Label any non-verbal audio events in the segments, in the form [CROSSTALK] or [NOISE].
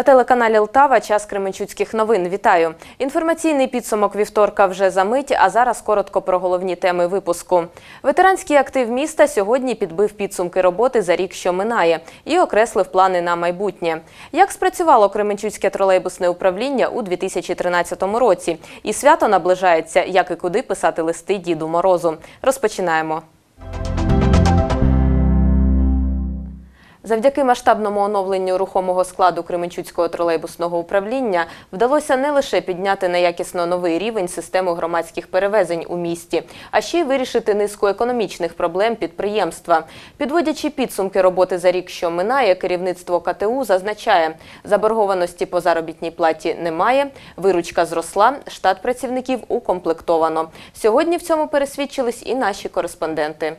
На телеканалі Лтава час Кременчуцьких новин. Вітаю. Інформаційний підсумок вівторка вже за мить, а зараз коротко про головні теми випуску. Ветеранський актив міста сьогодні підбив підсумки роботи за рік, що минає, і окреслив плани на майбутнє. Як спрацювало Кременчуцьке тролейбусне управління у 2013 році? І свято наближається, як і куди писати листи Діду Морозу. Розпочинаємо. Завдяки масштабному оновленню рухомого складу Кременчуцького тролейбусного управління вдалося не лише підняти на якісно новий рівень систему громадських перевезень у місті, а ще й вирішити низку економічних проблем підприємства. Підводячи підсумки роботи за рік, що минає, керівництво КТУ зазначає, заборгованості по заробітній платі немає, виручка зросла, штат працівників укомплектовано. Сьогодні в цьому пересвідчились і наші кореспонденти.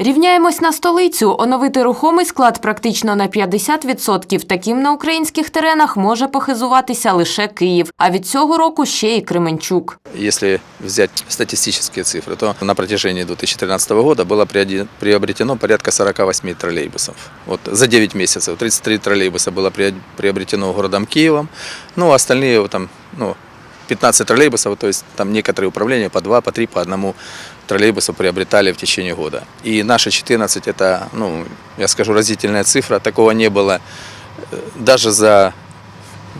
Рівняємось на столицю. Оновити рухомий склад практично на 50%. Таким на українських теренах може похизуватися лише Київ. А від цього року ще й Кременчук. Если взять статистические цифры, то на протяжении 2013 года было приоди- приобретено порядка 48 троллейбусов. Вот за 9 месяцев 33 троллейбуса было прио- приобретено городом Киевом, ну а остальные вот там, ну, 15 троллейбусов, то есть там некоторые управления по 2, по 3, по одному троллейбусу приобретали в течение года. И наши 14 это, ну, я скажу, разительная цифра, такого не было э, даже за,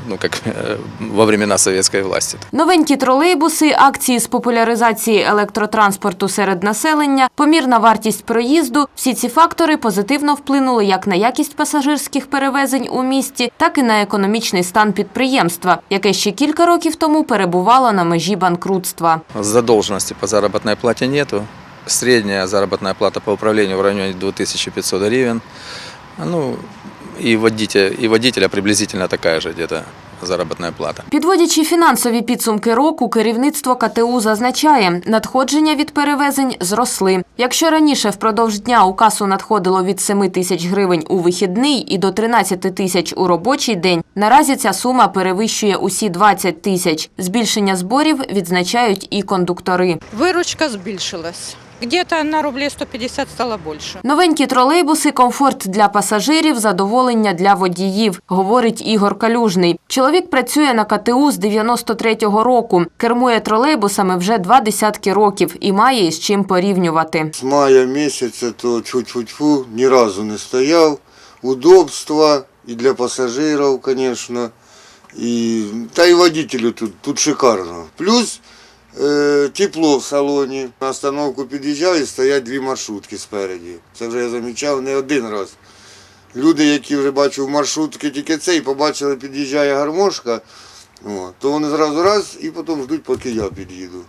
ну, как э, во времена советской власти. Новенькі тролейбуси, акції з популяризації електротранспорту серед населення, помірна вартість проїзду – всі ці фактори позитивно вплинули як на якість пасажирських перевезень у місті, так і на економічний стан підприємства, яке ще кілька років тому перебувало на межі банкрутства. Задолженности по заработной плате нету. Средняя заработная плата по управлению в районе 2500 гривен. Ну, и водителя, и водителя приблизительно такая же где-то заработная плата. Підводячи фінансові підсумки року, керівництво КТУ зазначає, надходження від перевезень зросли. Якщо раніше впродовж дня у касу надходило від 7 тисяч гривень у вихідний і до 13 тисяч у робочий день, наразі ця сума перевищує усі 20 тисяч. Збільшення зборів відзначають і кондуктори. Выручка збільшилась. Где-то на рублей 150 стало больше. Новенькі тролейбуси – комфорт для пасажирів, задоволення для водіїв, говорить Ігор Калюжний. Чоловік працює на КТУ з 93-го року, кермує тролейбусами вже два десятки років і має із чим порівнювати. З мая місяця то чуть-чуть ні разу не стояв. Удобства і для пасажирів, звісно, і, та й водителю тут, тут шикарно. Плюс тепло в салоні. На остановку під'їжджаю, стоять дві маршрутки спереді. Це вже я замічав не один раз. Люди, які вже бачу в маршрутки тільки цей, побачили, під'їжджає гармошка, то вони зразу раз і потім ждуть, поки я під'їду.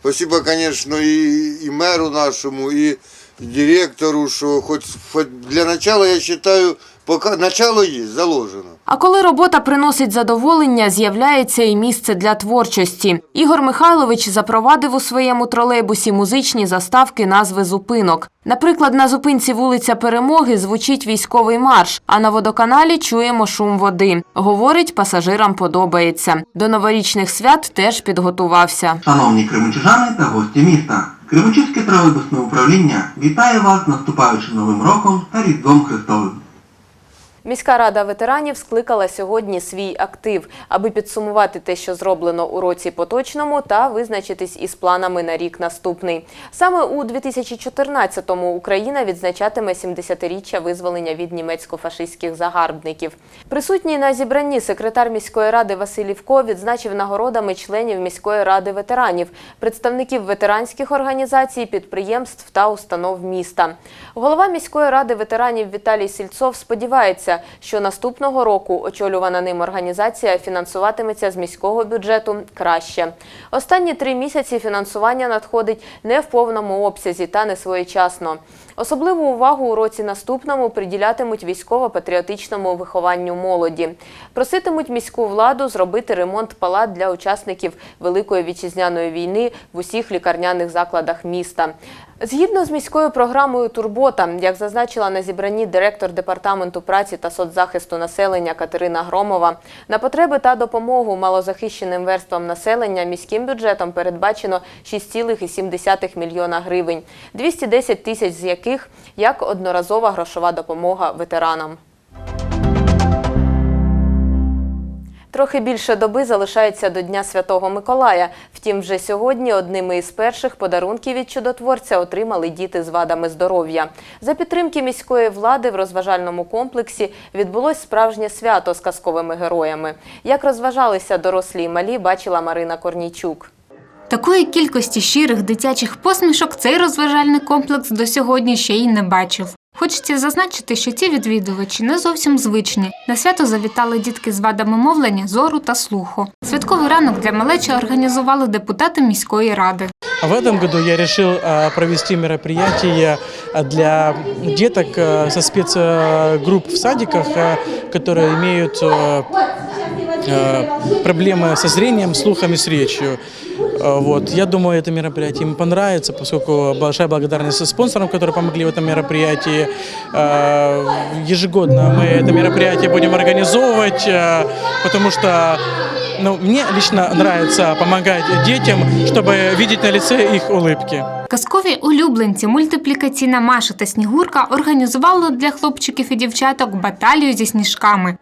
Спасибо, звісно, і, і меру нашому, і директору, що хоч для начала, я вважаю, поки начало є, заложено. А коли робота приносить задоволення, з'являється і місце для творчості. Ігор Михайлович запровадив у своєму тролейбусі музичні заставки назви зупинок. Наприклад, на зупинці вулиця Перемоги звучить військовий марш, а на водоканалі чуємо шум води. Говорить, пасажирам подобається. До новорічних свят теж підготувався. Шановні кременчужани та гості міста, Кременчуцьке тролейбусне управління вітає вас наступаючим Новим роком та Різдвом Христовим. Міська рада ветеранів скликала сьогодні свій актив, аби підсумувати те, що зроблено у році поточному, та визначитись із планами на рік наступний. Саме у 2014-му Україна відзначатиме 70-річчя визволення від німецько-фашистських загарбників. Присутній на зібранні секретар міської ради Василь Івко відзначив нагородами членів міської ради ветеранів, представників ветеранських організацій, підприємств та установ міста. Голова міської ради ветеранів Віталій Сільцов сподівається, що наступного року очолювана ним організація фінансуватиметься з міського бюджету краще. Останні три місяці фінансування надходить не в повному обсязі та не своєчасно. Особливу увагу у році наступному приділятимуть військово-патріотичному вихованню молоді. Проситимуть міську владу зробити ремонт палат для учасників Великої вітчизняної війни в усіх лікарняних закладах міста. Згідно з міською програмою Турбота, як зазначила на зібранні директор департаменту праці та соцзахисту населення Катерина Громова, на потреби та допомогу малозахищеним верствам населення міським бюджетом передбачено 6,7 мільйона гривень, 210 тисяч з яких як одноразова грошова допомога ветеранам. Трохи більше доби залишається до Дня Святого Миколая. Втім, вже сьогодні одними із перших подарунків від чудотворця отримали діти з вадами здоров'я. За підтримки міської влади в розважальному комплексі відбулось справжнє свято з казковими героями. Як розважалися дорослі і малі, бачила Марина Корнійчук. Такої кількості щирих дитячих посмішок цей розважальний комплекс до сьогодні ще й не бачив. Хочеться зазначити, що ці відвідувачі не зовсім звичні. На свято завітали дітки з вадами мовлення, зору та слуху. Святковий ранок для малечі організували депутати міської ради. А В этом году я решил а, провести мероприятие а, для деток а, со спецгрупп в садиках, а, которые имеют а, а, проблемы со зрением, слухом и с речью. А, Вот. Я думаю, это мероприятие им понравится, поскольку большая благодарность спонсорам, которые помогли в этом мероприятии. А, Ежегодно мы это мероприятие будем организовывать, а, потому что ну, мне лично нравится помогать детям, чтобы видеть на лице их улыбки. Казкові улюбленці мультиплікаційна Маша та Снігурка організували для хлопчиків і дівчаток баталію зі сніжками.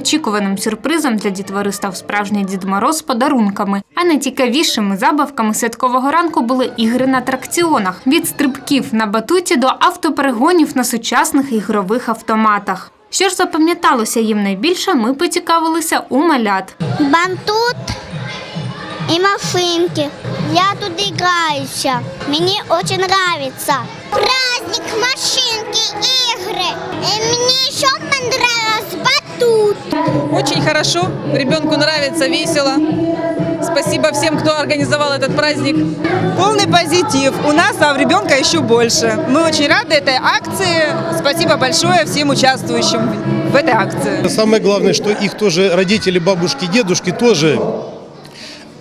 Неочікуваним сюрпризом для дітвори став справжній Дід Мороз з подарунками. А найцікавішими забавками святкового ранку були ігри на атракціонах від стрибків на батуті до автоперегонів на сучасних ігрових автоматах. Що ж запам'яталося їм найбільше, ми поцікавилися у малят. Бантут и машинки. Я тут играюся. Мне очень нравится. Праздник, машинки, хорошо, ребенку нравится, весело. Спасибо всем, кто организовал этот праздник. Полный позитив. У нас, а у ребенка еще больше. Мы очень рады этой акции. Спасибо большое всем участвующим в этой акции. Самое главное, что их тоже родители, бабушки, дедушки тоже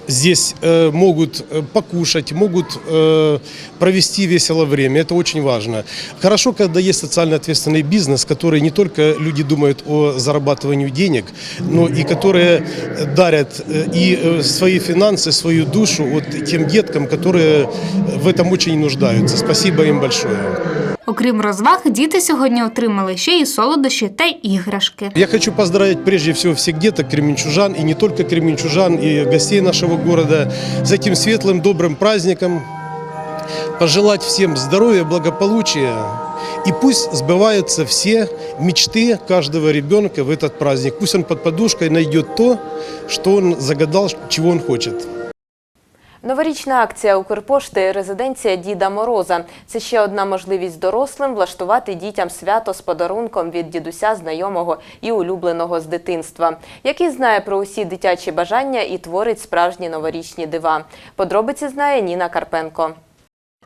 здесь э, могут э, покушать, могут э, провести весело время. Это очень важно. Хорошо, когда есть социально ответственный бизнес, который не только люди думают о зарабатывании денег, но и которые дарят э, и э, свои финансы, свою душу вот тем деткам, которые в этом очень нуждаются. Спасибо им большое. Окрім розваг, діти сьогодні отримали ще й солодощі та іграшки. Я хочу поздравить прежде всего всех деток, кременчужан, и не только кременчужан, и гостей нашего города с этим светлым, добрым праздником. Пожелать всем здоровья, благополучия. И пусть сбываются все мечты каждого ребенка в этот праздник. Пусть он под подушкой найдет то, что он загадал, чего он хочет. Новорічна акція Укрпошти Резиденція Діда Мороза. Це ще одна можливість дорослим влаштувати дітям свято з подарунком від дідуся, знайомого і улюбленого з дитинства, який знає про усі дитячі бажання і творить справжні новорічні дива. Подробиці знає Ніна Карпенко.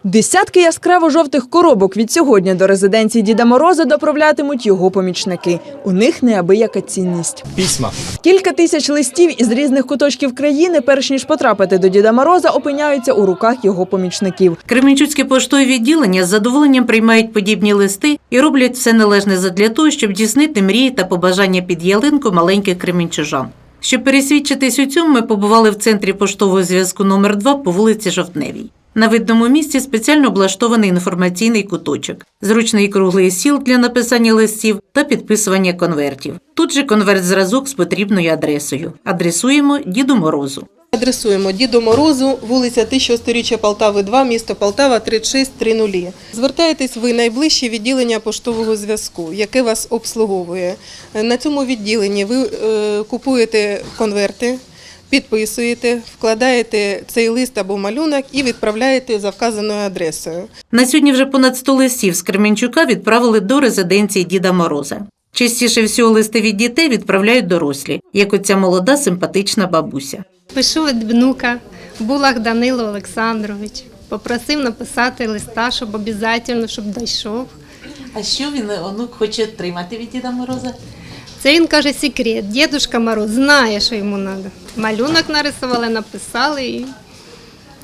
Десятки яскраво жовтих коробок від сьогодні до резиденції Діда Мороза доправлятимуть його помічники. У них неабияка цінність. Письма. Кілька тисяч листів із різних куточків країни, перш ніж потрапити до Діда Мороза, опиняються у руках його помічників. Кременчуцьке поштове відділення з задоволенням приймають подібні листи і роблять все належне задля того, щоб дійснити мрії та побажання під ялинку маленьких кременчужан. Щоб пересвідчитись у цьому, ми побували в центрі поштового зв'язку номер 2 по вулиці Жовтневій. На видному місці спеціально облаштований інформаційний куточок, зручний круглий сіл для написання листів та підписування конвертів. Тут же конверт-зразок з потрібною адресою. Адресуємо Діду Морозу. Адресуємо Діду Морозу, вулиця 1000 Полтави 2, місто Полтава 3630. Звертаєтесь ви найближче відділення поштового зв'язку, яке вас обслуговує. На цьому відділенні ви е, купуєте конверти, підписуєте, вкладаєте цей лист або малюнок і відправляєте за вказаною адресою. На сьогодні вже понад 100 листів з Кременчука відправили до резиденції Діда Мороза. Частіше всього листи від дітей відправляють дорослі, як оця молода симпатична бабуся. Пишу від внука Булах Данило Олександрович. Попросив написати листа, щоб обов'язково, щоб дійшов. А що він онук хоче отримати від Діда Мороза? Це він каже секрет. Дідушка Мороз знає, що йому треба. Малюнок нарисували, написали і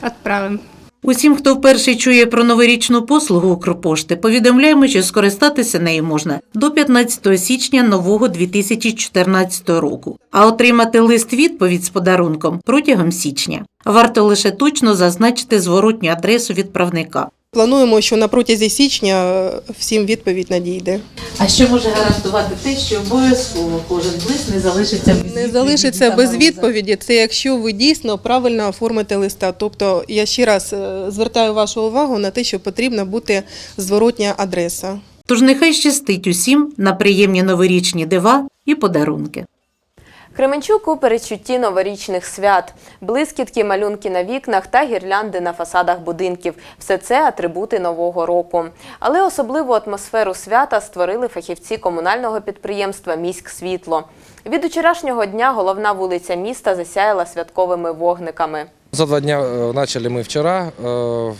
відправимо. Усім, хто вперше чує про новорічну послугу Укрпошти, повідомляємо, що скористатися нею можна до 15 січня нового 2014 року, а отримати лист-відповідь з подарунком протягом січня. Варто лише точно зазначити зворотню адресу відправника. Плануємо, що на протязі січня е, всім відповідь надійде. А що може гарантувати те, що обов'язково кожен лист не залишиться без Не залишиться без відповіді. Це якщо ви дійсно правильно оформите листа. Тобто я ще раз е, звертаю вашу увагу на те, що потрібна бути зворотня адреса. Тож нехай щастить усім на приємні новорічні дива і подарунки. Кременчук у передчутті новорічних свят, блискітки, малюнки на вікнах та гірлянди на фасадах будинків – все це атрибути нового року. Але особливу атмосферу свята створили фахівці комунального підприємства Міськ Світло. Від вчорашнього дня головна вулиця міста засяяла святковими вогниками. За два дня э, начали мы вчера э,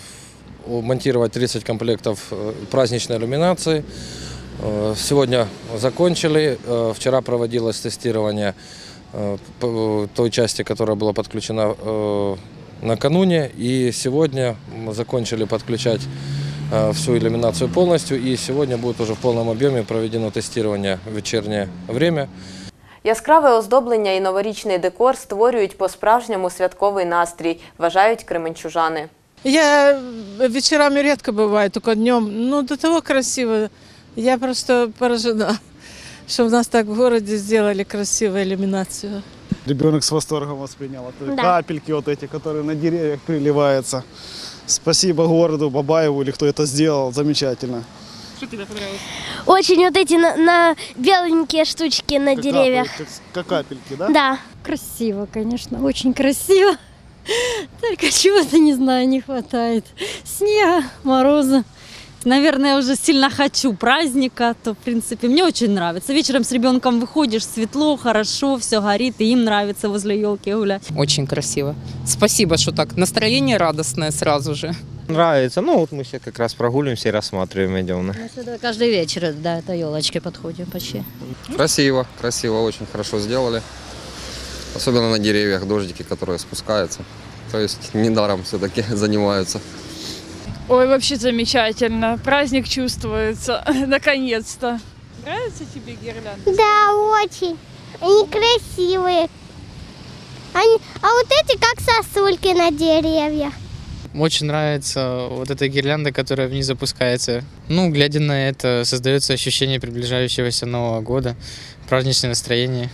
монтировать 30 комплектов э, праздничной иллюминации. Э, Сегодня закончили. Э, Вчера проводилось тестирование э, п- той части, которая была подключена э, накануне. И сегодня мы закончили подключать э, всю иллюминацию полностью. И сегодня будет уже в полном объеме проведено тестирование в вечернее время. Яскраве оздоблення і новорічний декор створюють по-справжньому святковий настрій, вважають кременчужани. Я вечерами редко бываю, только днем. Ну, до того красиво. Я просто поражена, Что у нас так в городе сделали красивую иллюминацию. Ребенок с восторгом воспринял. Это Да. капельки вот эти, которые на деревьях приливаются. Спасибо городу, Бабаеву или кто это сделал. Замечательно. Что тебе понравилось? Очень вот эти на, на беленькие штучки на Как деревьях. капли- как, как капельки, да? Да. Красиво, конечно, очень красиво. [LAUGHS] Только чего-то, не знаю, не хватает. Снега, мороза. Наверное, уже сильно хочу праздника, то, в принципе, мне очень нравится. Вечером с ребенком выходишь, светло, хорошо, все горит, и им нравится возле елки гулять. Очень красиво. Спасибо, что так. Настроение радостное сразу же. Нравится. Ну вот мы сейчас как раз прогуливаемся и рассматриваем, идем. Мы сюда каждый вечер до этой елочки подходим почти. Красиво, красиво, очень хорошо сделали. Особенно на деревьях, дождики, которые спускаются. То есть недаром все-таки [LAUGHS] занимаются. Ой, вообще замечательно. Праздник чувствуется. [LAUGHS] Наконец-то. Нравится тебе гирлянда? Да, очень. Они красивые. Они, а вот эти как сосульки на деревьях. Очень нравится вот эта гирлянда, которая вниз запускается. Ну, глядя на это, создается ощущение приближающегося Нового года, праздничное настроение.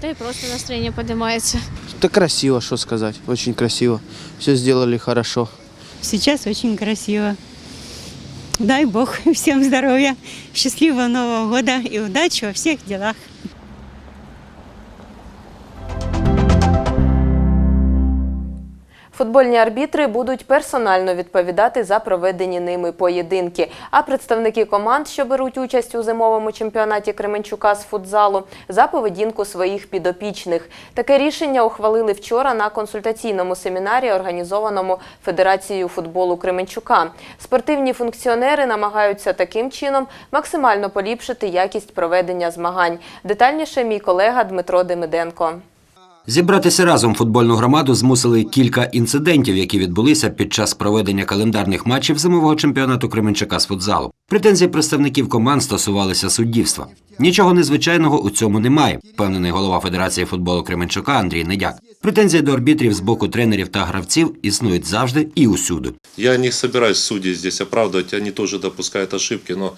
Да и просто настроение поднимается. Это красиво, что сказать. Очень красиво. Все сделали хорошо. Сейчас очень красиво. Дай Бог [LAUGHS] всем здоровья, счастливого Нового года и удачи во всех делах. Футбольні арбітри будуть персонально відповідати за проведені ними поєдинки. А представники команд, що беруть участь у зимовому чемпіонаті Кременчука з футзалу, за поведінку своїх підопічних. Таке рішення ухвалили вчора на консультаційному семінарі, організованому Федерацією футболу Кременчука. Спортивні функціонери намагаються таким чином максимально поліпшити якість проведення змагань. Детальніше мій колега Дмитро Демиденко. Зібратися разом футбольну громаду змусили кілька інцидентів, які відбулися під час проведення календарних матчів зимового чемпіонату Кременчука з футзалу. Претензії представників команд стосувалися суддівства. Нічого незвичайного у цьому немає, впевнений голова Федерації футболу Кременчука Андрій Недяк. Претензії до арбітрів з боку тренерів та гравців існують завжди і усюди. Я не собираюсь судей здесь оправдывать, они тоже допускают ошибки, но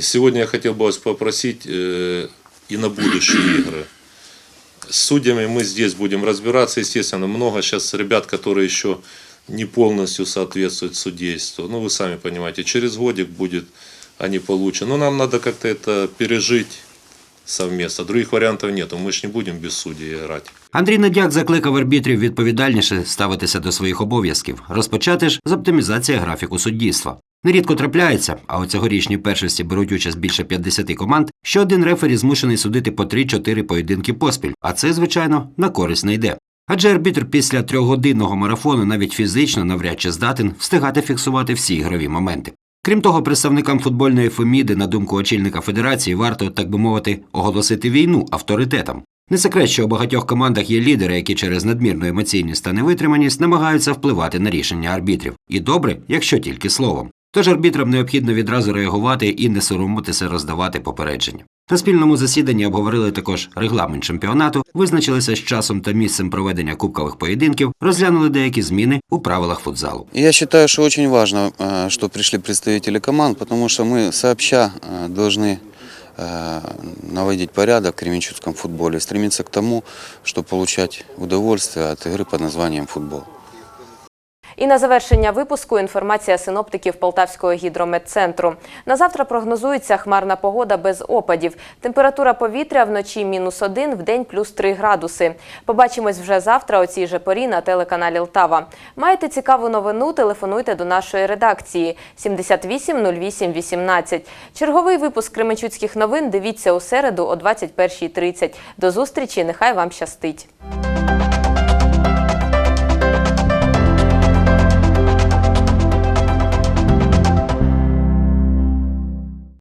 сегодня я хотел бы вас попросить э, и на будущие игры. С судьями мы здесь будем разбираться, естественно, много сейчас ребят, которые еще не полностью соответствуют судейству. Ну, вы сами понимаете, через годик будет они получены. Но нам надо как-то это пережить совместно. Других вариантов нету, мы же не будем без судей играть. Андрій Надяк закликав арбітрів відповідальніше ставитися до своїх обов'язків, розпочати ж з оптимізації графіку суддівства. Нерідко трапляється, а у цьогорічній першості беруть участь більше 50 команд, що один рефері змушений судити по 3-4 поєдинки поспіль, а це, звичайно, на користь не йде. Адже арбітр після трьохгодинного марафону навіть фізично навряд чи здатен встигати фіксувати всі ігрові моменти. Крім того, представникам футбольної феміди, на думку очільника федерації, варто, так би мовити, оголосити війну авторитетам. Не секрет, що у багатьох командах є лідери, які через надмірну емоційність та невитриманість намагаються впливати на рішення арбітрів. І добре, якщо тільки словом. Тож арбітрам необхідно відразу реагувати і не соромитися роздавати попередження. На спільному засіданні обговорили також регламент чемпіонату, визначилися з часом та місцем проведення кубкових поєдинків, розглянули деякі зміни у правилах футзалу. Я считаю, что очень важно, э, что пришли представители команд, потому что мы сообща э, должны э, наводить порядок в кременчугском футболе, стремиться к тому, чтобы получать удовольствие от игры под названием футбол. І на завершення випуску інформація синоптиків Полтавського гідрометцентру. На завтра прогнозується хмарна погода без опадів. Температура повітря вночі мінус 1, в день плюс 3 градуси. Побачимось вже завтра о цій же порі на телеканалі Лтава. Маєте цікаву новину? Телефонуйте до нашої редакції 78 08 18. Черговий випуск Кременчуцьких новин дивіться у середу о 21.30. До зустрічі, нехай вам щастить.